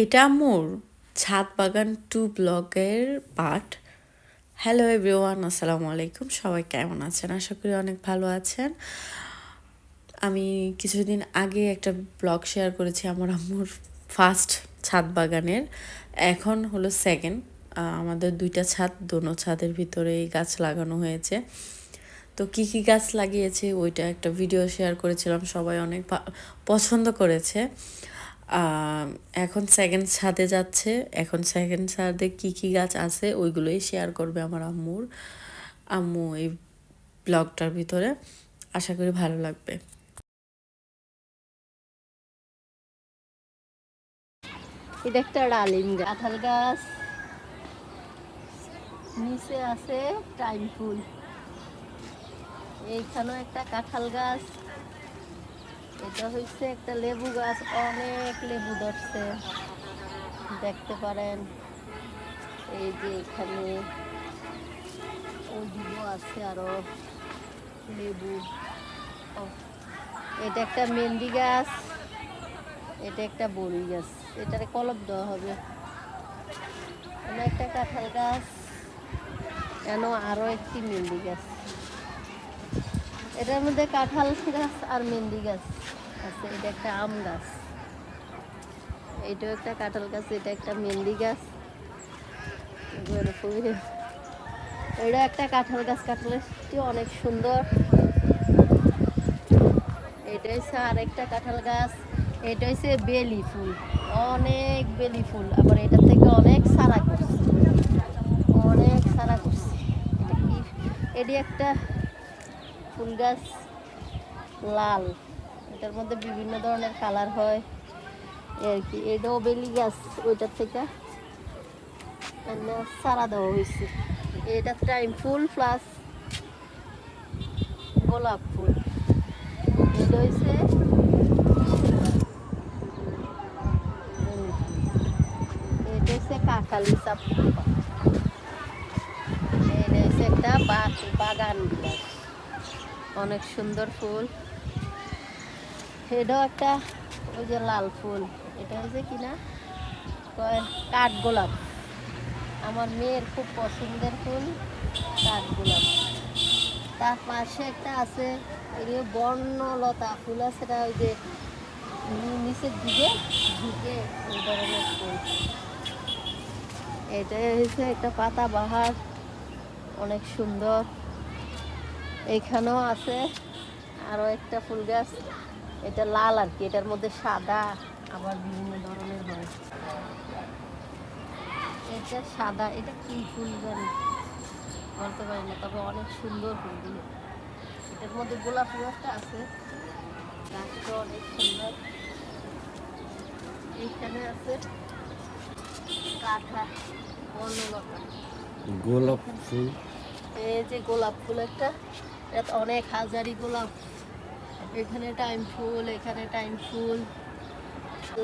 এটা মোর ছাদ বাগান টু ব্লগের পার্ট। হ্যালো এভরিওয়ান আসসালামু আলাইকুম। সবাই কেমন আছেন? আশা করি অনেক ভালো আছেন। আমি কিছুদিন আগে একটা ব্লগ শেয়ার করেছি আমার আম্মুর ফার্স্ট ছাদ বাগানের এখন হলো সেকেন্ড আমাদের দুইটা ছাদ, দোনো ছাদের ভিতরে এই গাছ লাগানো হয়েছে। তো কী কী গাছ লাগিয়েছে ওইটা একটা ভিডিও শেয়ার করেছিলাম। সবাই অনেক পছন্দ করেছে। এখন সেকেন্ড ছাদে যাচ্ছে। এখন সেকেন্ড ছাদে কী কী গাছ আছে ওইগুলোই শেয়ার করবে আমার আম্মুর। আম্মু এই ব্লগটার ভিতরে। আশা করি ভালো লাগবে। এটা একটা ডালিম গাছ। কাঁঠাল গাছ। নিচে আছে টাইম ফুল। এইখানেও একটা কাঁঠাল গাছ। এটা হচ্ছে একটা লেবু গাছ, অনেক লেবু ধরছে। দেখতে পারেন, এই যে এখানে ওইদিকেও আছে আরও, লেবু। এটা একটা মেহেন্দি গাছ, এটা একটা বড়ি গাছ, এটারে কলপ দেওয়া হবে। একটা কাঁঠাল গাছ কেন আরও একটি মেহেন্দি গাছ। এটার মধ্যে কাঁঠাল গাছ আর মেহেন্দি গাছ। আছে, এটা একটা আম গাছ। এইটাও একটা কাঁঠাল গাছ, এটা একটা মেহেন্দি গাছ। এটা একটা কাঁঠাল গাছ কাঁঠাল গাছটি অনেক সুন্দর। এটা হচ্ছে আরেকটা কাঁঠাল গাছ। এটা হচ্ছে বেলি ফুল, অনেক বেলি ফুল, আবার এটা থেকে অনেক সারা করছে। অনেক সারা করছে। এটি একটা ফুল গাছ, লাল। এটার মধ্যে বিভিন্ন ধরনের কালার হয়। আর কি এটাও বেলি গাছ, ওইটার থেকে সারা দেওয়া হয়েছে। এটা টাইম ফুল প্লাস গোলাপ ফুল। এটা হয়েছে এটা হচ্ছে এটা হচ্ছে একটা বাগান। অনেক সুন্দর ফুল। এটাও একটা, ওই যে লাল ফুল। এটা হচ্ছে কিনা কাঠ গোলাপ। আমার মেয়ের খুব পছন্দের ফুল কাঠ গোলাপ। তার পাশে একটা আছে এই বর্ণলতা ফুল আছে না ওই যে নিচের দিকে ঢুকে ওই ধরনের ফুল। এটা হচ্ছে একটা পাতা বাহার, অনেক সুন্দর। এখানেও আছে আরও একটা ফুল গাছ। এটা লাল আর কি এটার মধ্যে সাদা আবার বিভিন্ন ধরনের হয়। এটা সাদা এটা কি ফুল জানি? বলতে পারি না তবে অনেক সুন্দর ফুলগুলো এটার মধ্যে গোলাপ একটা আছে। গাছটা অনেক সুন্দর। এইখানে আছে বর্ণলতা গোলাপ ফুল। এই যে গোলাপ ফুল একটা এটা অনেক হাজারি গোলাপ। এখানে টাইম ফুল এখানে টাইম ফুল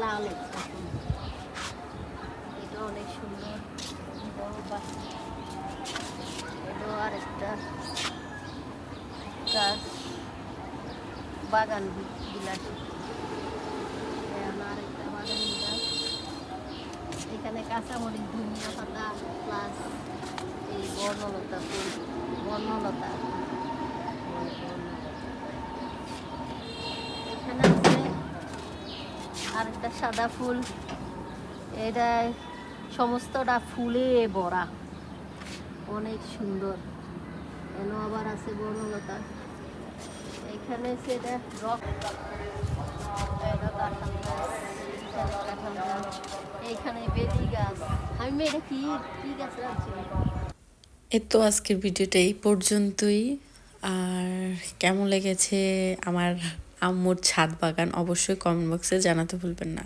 লাল একটা ফুল এটা অনেক সুন্দর। এটাও আর একটা গাছ। বাগান বিলাসী। আর একটা বাগান গাছ এখানে কাঁচামরিচ, ধনিয়া পাতা প্লাস এই বর্ণলতা ফুল। বর্ণলতা এখানে আছে আরেকটা সাদা ফুল। এটা সমস্তটা ফুলে ভরা। অনেক সুন্দর। এন আবার আছে বর্ণলতা এখানে সেটা রক এইখানে বেদি গাছ। আমি মেয়েটা কি? কি গাছ রাখছি তো আজকের ভিডিওটা এই পর্যন্তই। আর কেমন লেগেছে আমার আম্মুর ছাদ বাগান অবশ্যই কমেন্ট বক্সে জানাতে ভুলবেন না।